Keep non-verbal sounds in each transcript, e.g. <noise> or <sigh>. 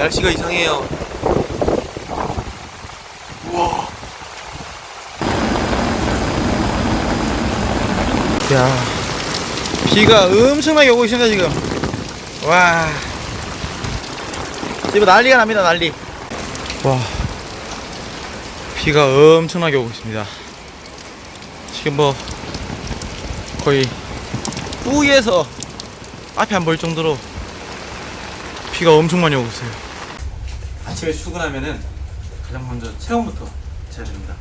날씨가 이상해요. 우와. 야, 비가 엄청나게 오고 있습니다 지금. 와, 지금 난리가 납니다 난리. 와, 비가 엄청나게 오고 있습니다. 지금 뭐 거의 뿌에서 앞이 안 보일 정도로 비가 엄청 많이 오고 있어요. 아침에 출근하면은 가장 먼저 체온부터 재야 됩니다.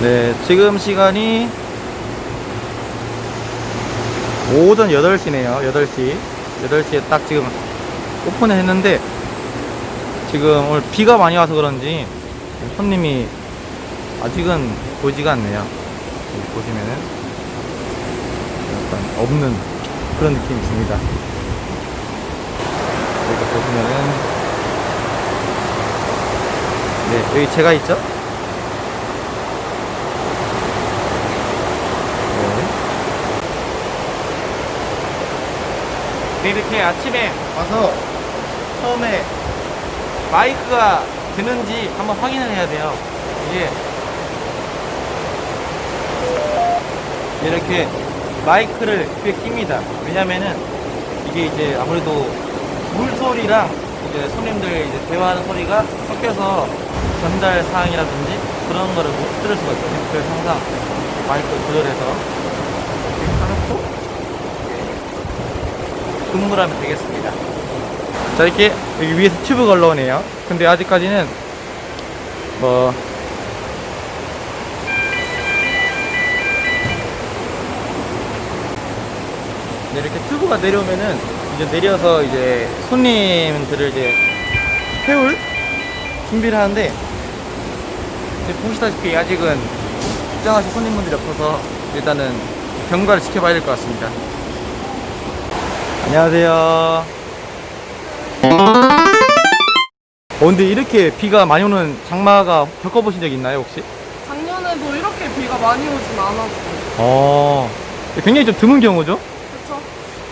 네, 지금 시간이 오전 8시네요. 8시. 8시에 딱 지금 오픈을 했는데 지금 오늘 비가 많이 와서 그런지 손님이 아직은 보이지가 않네요. 보시면은 약간 없는 그런 느낌이 듭니다. 여기 보시면은 네 여기 제가 있죠? 네. 네, 이렇게 아침에 와서 처음에 마이크가 되는지 한번 확인을 해야 돼요. 이게 이렇게 마이크를 귀에 낍니다. 왜냐면은 이게 이제 아무래도 물소리랑 이제 손님들 이제 대화하는 소리가 섞여서 전달 사항이라든지 그런 거를 못 들을 수가 있거든요. 그래서 항상 마이크 조절해서 이렇게 이렇게 근무를 하면 되겠습니다. 자 이렇게 여기 위에서 튜브 걸러오네요 근데 아직까지는 뭐 네, 이렇게 튜브가 내려오면은 이제 내려서 이제 손님들을 이제 태울 준비를 하는데 이제 보시다시피 아직은 입장하신 손님분들이 없어서 일단은 경과를 지켜봐야 될 것 같습니다. 안녕하세요. 어, 근데 이렇게 비가 많이 오는 장마가 겪어보신 적 있나요, 혹시? 작년에도 이렇게 비가 많이 오진 않았어요. 어, 굉장히 좀 드문 경우죠?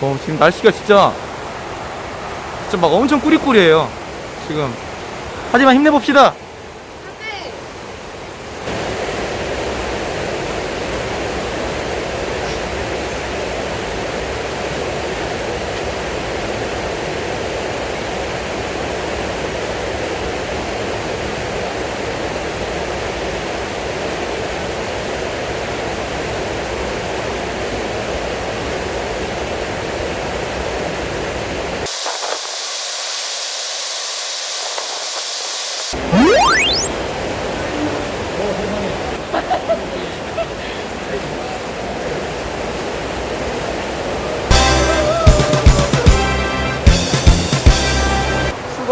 어, 지금 날씨가 진짜, 진짜 막 엄청 꾸리꾸리해요. 지금. 하지만 힘내봅시다.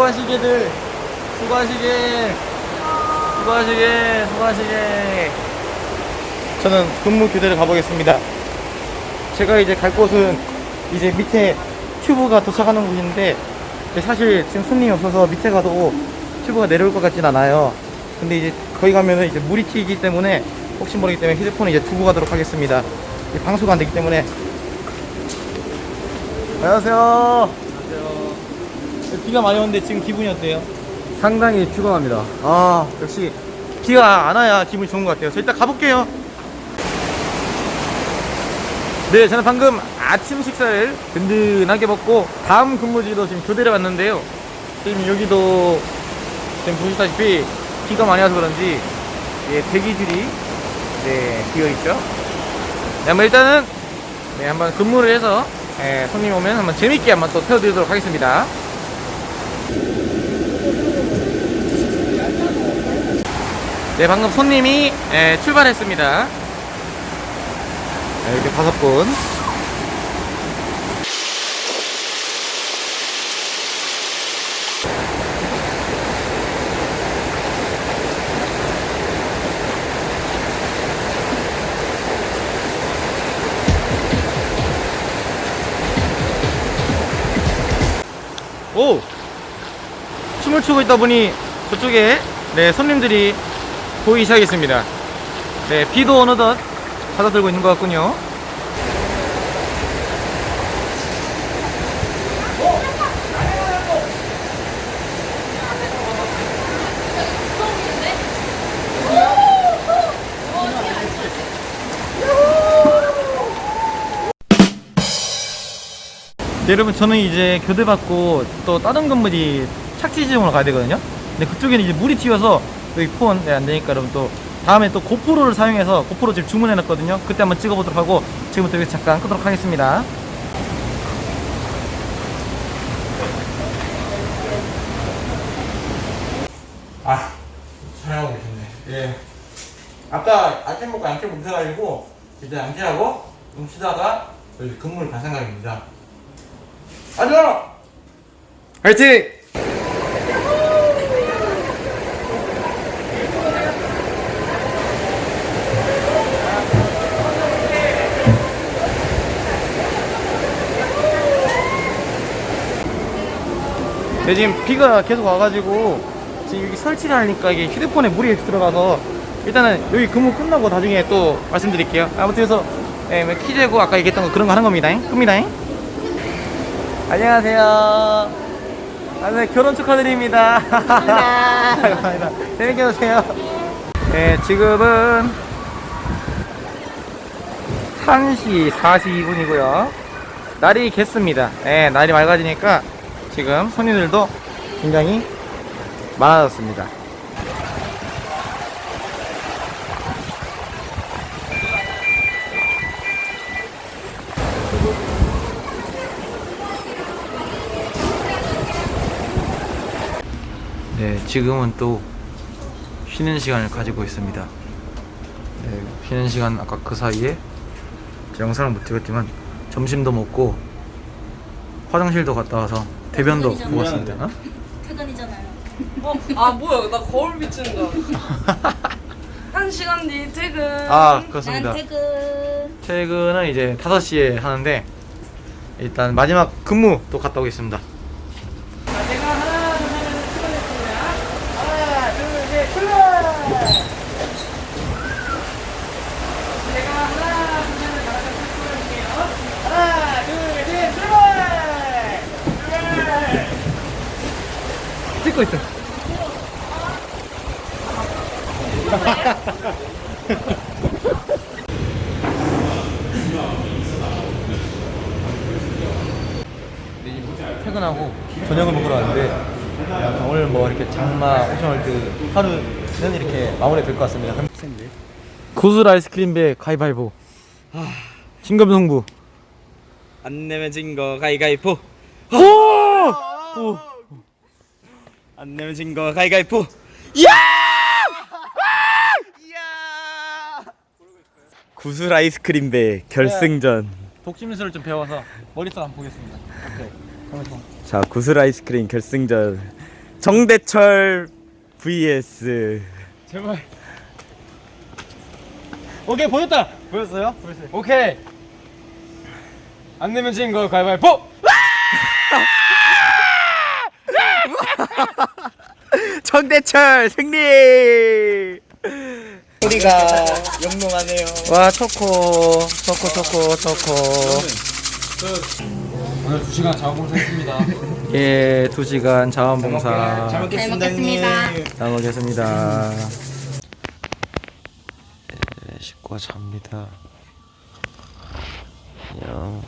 수고하시게들, 수고하시게, 수고하시게, 수고하시게. 저는 근무 교대를 가보겠습니다. 제가 이제 갈 곳은 이제 밑에 튜브가 도착하는 곳인데 사실 지금 손님이 없어서 밑에 가도 튜브가 내려올 것 같진 않아요. 근데 이제 거기 가면은 이제 물이 튀기 때문에 혹시 모르기 때문에 휴대폰을 이제 두고 가도록 하겠습니다. 이 방수가 안 되기 때문에. 안녕하세요. 비가 많이 오는데 지금 기분이 어때요? 상당히 피곤합니다. 아 역시 비가 안 와야 기분이 좋은 것 같아요. 저 일단 가볼게요. 네, 저는 방금 아침 식사를 든든하게 먹고 다음 근무지로 지금 교대를 왔는데요. 지금 여기도 지금 보시다시피 비가 많이 와서 그런지 예, 대기줄이 네, 비어 있죠. 네, 한번 일단은 네, 한번 근무를 해서 예, 손님 오면 한번 재밌게 한번 또 태워드리도록 하겠습니다. 네, 방금 손님이 예, 출발했습니다. 네, 이렇게 다섯 분. 오! 춤을 추고 있다 보니 저쪽에 네, 손님들이 보이기 시작했습니다. 네, 비도 어느덧 받아들고 있는 것 같군요. 네, 여러분 저는 이제 교대 받고 또 다른 건물이 착지 지점으로 가야 되거든요. 근데 그쪽에는 이제 물이 튀어서 여기 폰 네, 안 되니까 여러분 또 다음에 또 고프로를 사용해서 고프로 지금 주문해 놨거든요. 그때 한번 찍어보도록 하고 지금부터 여기서 잠깐 끄도록 하겠습니다. 아 촬영하고 계셨네. 예. 아까 아침 먹고 양쪽 뭉쳐가지고 이제 양치하고 좀 쉬다가 여기 근무를 갈 생각입니다. 안녕! 화이팅! 네, 지금 비가 계속 와가지고 지금 여기 설치를 하니까 이게 휴대폰에 물이 들어가서 일단은 여기 근무 끝나고 나중에 또 말씀드릴게요. 아무튼 그래서 예, 뭐 키재고 아까 얘기했던 거 그런 거 하는 겁니다. 끕니다. 안녕하세요. 아, 네, 결혼 축하드립니다. 감사합니다. <laughs> 재밌게 노세요. 네, 지금은 1시 42분이고요. 날이 겠습니다. 네, 날이 맑아지니까 지금 손님들도 굉장히 많아졌습니다. 네, 지금은 또 쉬는 시간을 가지고 있습니다. 네, 쉬는 시간 아까 그 사이에 제 영상을 못 찍었지만 점심도 먹고 화장실도 갔다 와서 대변도 보고 왔습니다. 어? 퇴근이잖아요. 어, 아 뭐야 나 거울 비치는 줄 알았어 <laughs> 한 시간 뒤 퇴근 아 그렇습니다. 난 퇴근. 퇴근은 이제 5시에 하는데 일단 마지막 근무 또 갔다 오겠습니다. 제가 하나 둘 셋 출발했습니다. 하나 둘셋 출발. 제가 하나 둘 셋을 나가서 출발할게요. 하나 둘셋 출발. 출발. 찍고 있어. 퇴근하고 저녁을 먹으러 왔는데 약간 오늘 뭐 이렇게 장마 오션월드 하루는 이렇게 마무리 될것 같습니다. 고수 아이스크림 배 가위바위보. 진검승부. 안 내면 진 거 가위가위보 오! 오! 안 내면 진거 가위가위보 구슬 아이스크림 배 결승전 독심술을 좀 배워서 머릿속 한번 보겠습니다. 오케이. 자 구슬 아이스크림 결승전 정대철 vs 제발. 오케이 보였다. 보였어요? 보였어요. 오케이. 안 내면 진거 가위바위보. <laughs> 전대철 승리! 소리가 영롱하네요. 와 토코 토코 토코 토코 오늘 2시간 자원봉사했습니다. <laughs> 예 2시간 자원봉사 잘 먹겠습니다. 형님. 잘 먹겠습니다 씻고 네, 잡니다 안녕